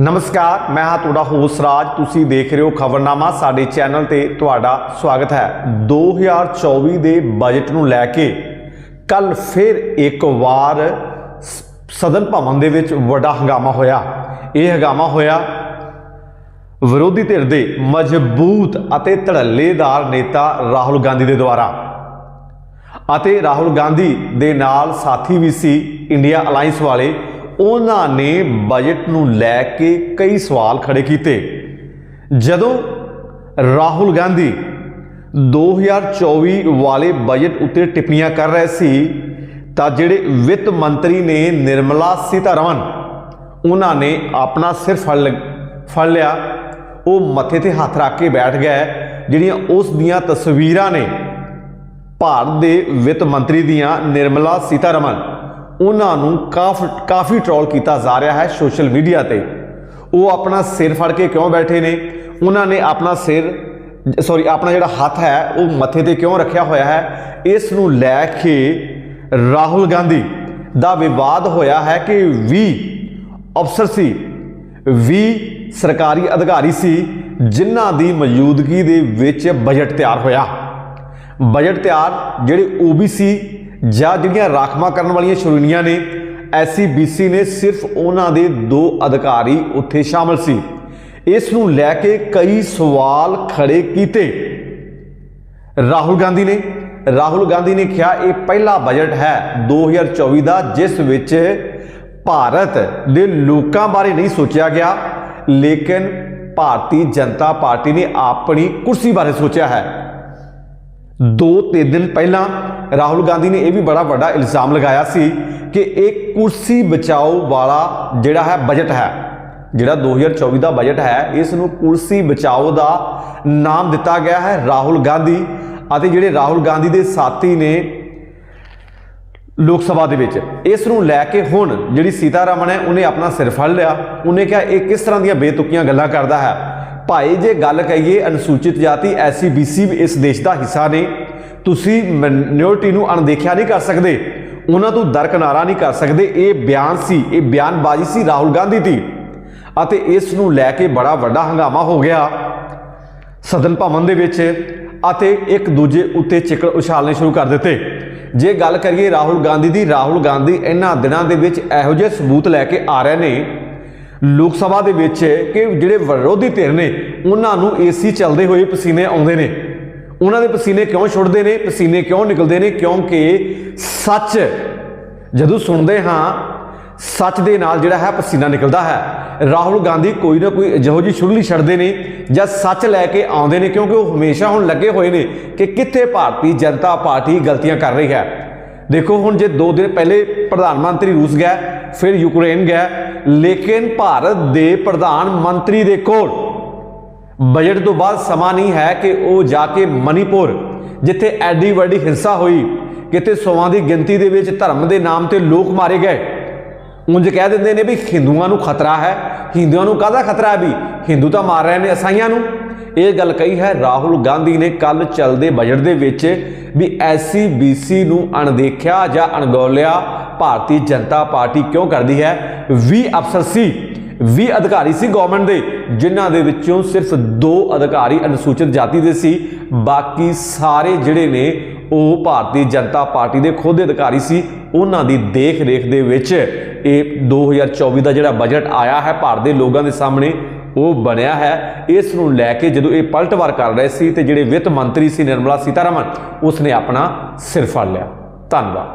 ਨਮਸਕਾਰ, ਮੈਂ ਹਾਂ ਤੁਹਾਡਾ ਹੋਸਟ ਰਾਜ। ਤੁਸੀਂ ਦੇਖ ਰਹੇ ਹੋ ਖਬਰਨਾਮਾ। ਸਾਡੇ ਚੈਨਲ ਤੇ ਤੁਹਾਡਾ ਸਵਾਗਤ ਹੈ। 2024 ਦੇ ਬਜਟ ਨੂੰ ਲੈ ਕੇ ਕੱਲ ਫਿਰ ਇੱਕ ਵਾਰ ਸ- ਸਦਨ ਭਵਨ ਦੇ ਵਿੱਚ ਵੱਡਾ ਹੰਗਾਮਾ ਹੋਇਆ। ਇਹ ਹੰਗਾਮਾ ਹੋਇਆ ਵਿਰੋਧੀ ਧਿਰ ਦੇ ਮਜ਼ਬੂਤ ਅਤੇ ਧੜੱਲੇਦਾਰ ਨੇਤਾ ਰਾਹੁਲ ਗਾਂਧੀ ਦੇ ਦੁਆਰਾ। ਅਤੇ ਰਾਹੁਲ ਗਾਂਧੀ ਦੇ ਨਾਲ ਸਾਥੀ ਵੀ ਸੀ ਇੰਡੀਆ ਅਲਾਈਅੰਸ ਵਾਲੇ ਉਹਨਾਂ ਨੇ ਬਜਟ ਨੂੰ ਲੈ ਕੇ ਕਈ ਸਵਾਲ ਖੜੇ ਕੀਤੇ। ਜਦੋਂ ਰਾਹੁਲ ਗਾਂਧੀ 2024 ਵਾਲੇ ਬਜਟ ਉੱਤੇ ਟਿੱਪਣੀਆਂ ਕਰ ਰਹੇ ਸੀ, ਤਾਂ ਜਿਹੜੇ ਵਿੱਤ ਮੰਤਰੀ ਨੇ ਨਿਰਮਲਾ ਸੀਤਾਰਮਨ, ਉਹਨਾਂ ਨੇ ਆਪਣਾ ਸਿਰ ਫੜ ਲ- ਫੜ ਲਿਆ। ਉਹ ਮੱਥੇ ਤੇ ਹੱਥ ਰੱਖ ਕੇ ਬੈਠ ਗਏ ਜਿਹੜੀਆਂ ਉਸ ਦੀਆਂ ਤਸਵੀਰਾਂ ਨੇ। ਭਾਰਤ ਦੇ ਵਿੱਤ ਮੰਤਰੀ ਦੀਆਂ ਨਿਰਮਲਾ ਸੀਤਾਰਮਨ। ਉਹਨਾਂ ਨੂੰ ਕਾਫੀ ਕਾਫੀ ਟ੍ਰੋਲ ਕੀਤਾ ਜਾ ਰਿਹਾ ਹੈ ਸੋਸ਼ਲ ਮੀਡੀਆ ਤੇ। ਉਹ ਆਪਣਾ ਸਿਰ ਫੜ ਕੇ ਕਿਉਂ ਬੈਠੇ ਨੇ? ਉਹਨਾਂ ਨੇ ਆਪਣਾ ਸਿਰ ਸੌਰੀ ਆਪਣਾ ਜਿਹੜਾ ਹੱਥ ਹੈ, ਉਹ ਮੱਥੇ ਤੇ ਕਿਉਂ ਰੱਖਿਆ ਹੋਇਆ ਹੈ? ਇਸ ਨੂੰ ਲੈ ਕੇ ਰਾਹੁਲ ਗਾਂਧੀ ਦਾ ਵਿਵਾਦ ਹੋਇਆ ਹੈ ਕਿ 20 ਅਫਸਰ ਸੀ 20 ਸਰਕਾਰੀ ਅਧਿਕਾਰੀ ਸੀ, ਜਿਨ੍ਹਾਂ ਦੀ ਮੌਜੂਦਗੀ ਦੇ ਵਿੱਚ ਬਜਟ ਤਿਆਰ ਹੋਇਆ। ਬਜਟ ਤਿਆਰ ਜਿਹੜੇ OBC ਜਾਂ ਜਿਹੜੀਆਂ ਰਾਖਵਾਂ ਕਰਨ ਵਾਲੀਆਂ ਸ਼੍ਰੇਣੀਆਂ ਨੇ SCBC ਨੇ ਸਿਰਫ ਉਹਨਾਂ ਦੇ ਦੋ ਅਧਿਕਾਰੀ ਉੱਥੇ ਸ਼ਾਮਲ ਸੀ। ਇਸ ਨੂੰ ਲੈ ਕੇ ਕਈ ਸਵਾਲ ਖੜੇ ਕੀਤੇ। ਰਾਹੁਲ ਗਾਂਧੀ ਨੇ, ਰਾਹੁਲ ਗਾਂਧੀ ਨੇ ਕਿਹਾ, ਇਹ ਪਹਿਲਾ ਬਜਟ ਹੈ 2024 ਦਾ, ਜਿਸ ਵਿੱਚ ਭਾਰਤ ਦੇ ਲੋਕਾਂ ਬਾਰੇ ਨਹੀਂ ਸੋਚਿਆ ਗਿਆ, ਲੇਕਿਨ ਭਾਰਤੀ ਜਨਤਾ ਪਾਰਟੀ ਨੇ ਆਪਣੀ ਕੁਰਸੀ ਬਾਰੇ ਸੋਚਿਆ ਹੈ। ਦੋ ਤਿੰਨ ਦਿਨ ਪਹਿਲਾਂ ਰਾਹੁਲ ਗਾਂਧੀ ਨੇ ਇਹ ਵੀ ਬੜਾ ਵੱਡਾ ਇਲਜ਼ਾਮ ਲਗਾਇਆ ਸੀ ਕਿ ਇਹ ਕੁਰਸੀ ਬਚਾਓ ਵਾਲਾ ਜਿਹੜਾ ਹੈ ਬਜਟ ਹੈ, ਜਿਹੜਾ 2024 ਦਾ ਬਜਟ ਹੈ ਇਸ ਨੂੰ ਕੁਰਸੀ ਬਚਾਓ ਦਾ ਨਾਮ ਦਿੱਤਾ ਗਿਆ ਹੈ ਰਾਹੁਲ ਗਾਂਧੀ ਅਤੇ ਜਿਹੜੇ ਰਾਹੁਲ ਗਾਂਧੀ ਦੇ ਸਾਥੀ ਨੇ ਲੋਕ ਸਭਾ ਦੇ ਵਿੱਚ ਇਸ ਨੂੰ ਲੈ ਕੇ ਹੁਣ ਜਿਹੜੀ ਸੀਤਾਰਮਨ ਹੈ, ਉਹਨੇ ਆਪਣਾ ਸਿਰ ਫੜ ਲਿਆ। ਉਹਨੇ ਕਿਹਾ, ਇਹ ਕਿਸ ਤਰ੍ਹਾਂ ਦੀਆਂ ਬੇਤੁਕੀਆਂ ਗੱਲਾਂ ਕਰਦਾ ਹੈ? ਭਾਈ, ਜੇ ਗੱਲ ਕਹੀਏ ਅਨੁਸੂਚਿਤ ਜਾਤੀ ਐਸਸੀਬੀਸੀ ਵੀ ਇਸ ਦੇਸ਼ ਦਾ ਹਿੱਸਾ ਨੇ ਤੁਸੀਂ ਮਿਨੋਰਟੀ ਨੂੰ ਅਣਦੇਖਿਆ ਨਹੀਂ ਕਰ ਸਕਦੇ। ਉਹਨਾਂ ਤੋਂ ਦਰਕਨਾਰਾ ਨਹੀਂ ਕਰ ਸਕਦੇ। ਇਹ ਬਿਆਨ ਸੀ, ਇਹ ਬਿਆਨਬਾਜ਼ੀ ਸੀ ਰਾਹੁਲ ਗਾਂਧੀ ਦੀ। ਅਤੇ ਇਸ ਨੂੰ ਲੈ ਕੇ ਬੜਾ ਵੱਡਾ ਹੰਗਾਮਾ ਹੋ ਗਿਆ ਸਦਨ ਭਵਨ ਦੇ ਵਿੱਚ ਅਤੇ ਇੱਕ ਦੂਜੇ ਉੱਤੇ ਚਿੱਕੜ ਉਛਾਲਣੇ ਸ਼ੁਰੂ ਕਰ ਦਿੱਤੇ। ਜੇ ਗੱਲ ਕਰੀਏ ਰਾਹੁਲ ਗਾਂਧੀ ਦੀ, ਰਾਹੁਲ ਗਾਂਧੀ ਇਹਨਾਂ ਦਿਨਾਂ ਦੇ ਵਿੱਚ ਇਹੋ ਜਿਹੇ ਸਬੂਤ ਲੈ ਕੇ ਆ ਰਹੇ ਨੇ ਲੋਕ ਸਭਾ ਦੇ ਵਿੱਚ ਕਿ ਜਿਹੜੇ ਵਿਰੋਧੀ ਧਿਰ ਨੇ, ਉਹਨਾਂ ਨੂੰ ਏਸੀ ਚੱਲਦੇ ਹੋਏ ਪਸੀਨੇ ਆਉਂਦੇ ਨੇ। ਉਹਨਾਂ ਦੇ ਪਸੀਨੇ ਕਿਉਂ ਛੁੱਟਦੇ ਨੇ? ਪਸੀਨੇ ਕਿਉਂ ਨਿਕਲਦੇ ਨੇ? ਕਿਉਂਕਿ ਸੱਚ, ਜਦੋਂ ਸੁਣਦੇ ਹਾਂ, ਸੱਚ ਦੇ ਨਾਲ ਜਿਹੜਾ ਹੈ ਪਸੀਨਾ ਨਿਕਲਦਾ ਹੈ। ਰਾਹੁਲ ਗਾਂਧੀ ਕੋਈ ਨਾ ਕੋਈ ਜਿਹੋ ਜੀ ਛੁਰਲੀ ਛੱਡਦੇ ਨੇ ਜਾਂ ਸੱਚ ਲੈ ਕੇ ਆਉਂਦੇ ਨੇ ਕਿਉਂਕਿ ਉਹ ਹਮੇਸ਼ਾ ਹੁਣ ਲੱਗੇ ਹੋਏ ਨੇ ਕਿ ਕਿੱਥੇ ਭਾਰਤੀ ਜਨਤਾ ਪਾਰਟੀ ਗਲਤੀਆਂ ਕਰ ਰਹੀ ਹੈ। ਦੇਖੋ ਹੁਣ ਜੇ 2 ਦਿਨ ਪਹਿਲੇ ਪ੍ਰਧਾਨ ਮੰਤਰੀ ਰੂਸ ਗਿਆ, ਫਿਰ ਯੂਕਰੇਨ ਗਿਆ, ਲੇਕਿਨ ਭਾਰਤ ਦੇ ਪ੍ਰਧਾਨ ਮੰਤਰੀ ਦੇ ਕੋਲ ਬਜਟ ਤੋਂ ਬਾਅਦ ਸਮਾਂ ਨਹੀਂ ਹੈ ਕਿ ਉਹ ਜਾ ਕੇ ਮਨੀਪੁਰ, ਜਿੱਥੇ ਐਡੀ ਵੱਡੀ ਹਿੰਸਾ ਹੋਈ, ਕਿਤੇ ਸੌਵਾਂ ਦੀ ਗਿਣਤੀ ਦੇ ਵਿੱਚ ਧਰਮ ਦੇ ਨਾਮ ਤੇ ਲੋਕ ਮਾਰੇ ਗਏ। ਉਂਝ ਕਹਿ ਦਿੰਦੇ ਨੇ ਵੀ ਹਿੰਦੂਆਂ ਨੂੰ ਖਤਰਾ ਹੈ। ਹਿੰਦੂਆਂ ਨੂੰ ਕਾਹਦਾ ਖਤਰਾ ਹੈ ਵੀ? ਹਿੰਦੂ ਤਾਂ ਮਾਰ ਰਹੇ ਨੇ ਅਸਾਈਆਂ ਨੂੰ। ਇਹ ਗੱਲ ਕਹੀ ਹੈ ਰਾਹੁਲ ਗਾਂਧੀ ਨੇ ਕੱਲ ਚੱਲਦੇ ਬਜਟ ਦੇ ਵਿੱਚ ਵੀ ਐਸਸੀ ਬੀਸੀ ਨੂੰ ਅਣਦੇਖਿਆ ਜਾਂ ਅਣਗੌਲਿਆ ਭਾਰਤੀ ਜਨਤਾ ਪਾਰਟੀ ਕਿਉਂ ਕਰਦੀ ਹੈ? 20 ਅਫਸਰ ਸੀ 20 ਅਧਿਕਾਰੀ ਸੀ ਗਵਰਨਮੈਂਟ ਦੇ। ਜਿਨ੍ਹਾਂ ਦੇ ਵਿੱਚੋਂ ਸਿਰਫ ਦੋ ਅਧਿਕਾਰੀ ਅਨੁਸੂਚਿਤ ਜਾਤੀ ਦੇ ਸੀ, ਬਾਕੀ ਸਾਰੇ ਜਿਹੜੇ ਨੇ ਉਹ ਭਾਰਤੀ ਜਨਤਾ ਪਾਰਟੀ ਦੇ ਖੁਦ ਅਧਿਕਾਰੀ ਸੀ। ਉਹਨਾਂ ਦੀ ਦੇਖ ਰੇਖ ਦੇ ਵਿੱਚ ਇਹ 2024 ਦਾ ਜਿਹੜਾ ਬਜਟ ਆਇਆ ਹੈ ਭਾਰਤ ਦੇ ਲੋਕਾਂ ਦੇ ਸਾਹਮਣੇ, ਉਹ ਬਣਿਆ ਹੈ। ਇਸ ਨੂੰ ਲੈ ਕੇ ਜਦੋਂ ਇਹ ਪਲਟਵਾਰ ਕਰ ਰਹੇ ਸੀ ਤੇ ਜਿਹੜੇ ਵਿੱਤ ਮੰਤਰੀ ਸੀ ਨਿਰਮਲਾ ਸੀਤਾਰਮਨ ਉਸ ਨੇ ਆਪਣਾ ਸਿਰ ਫੜ ਲਿਆ। ਧੰਨਵਾਦ।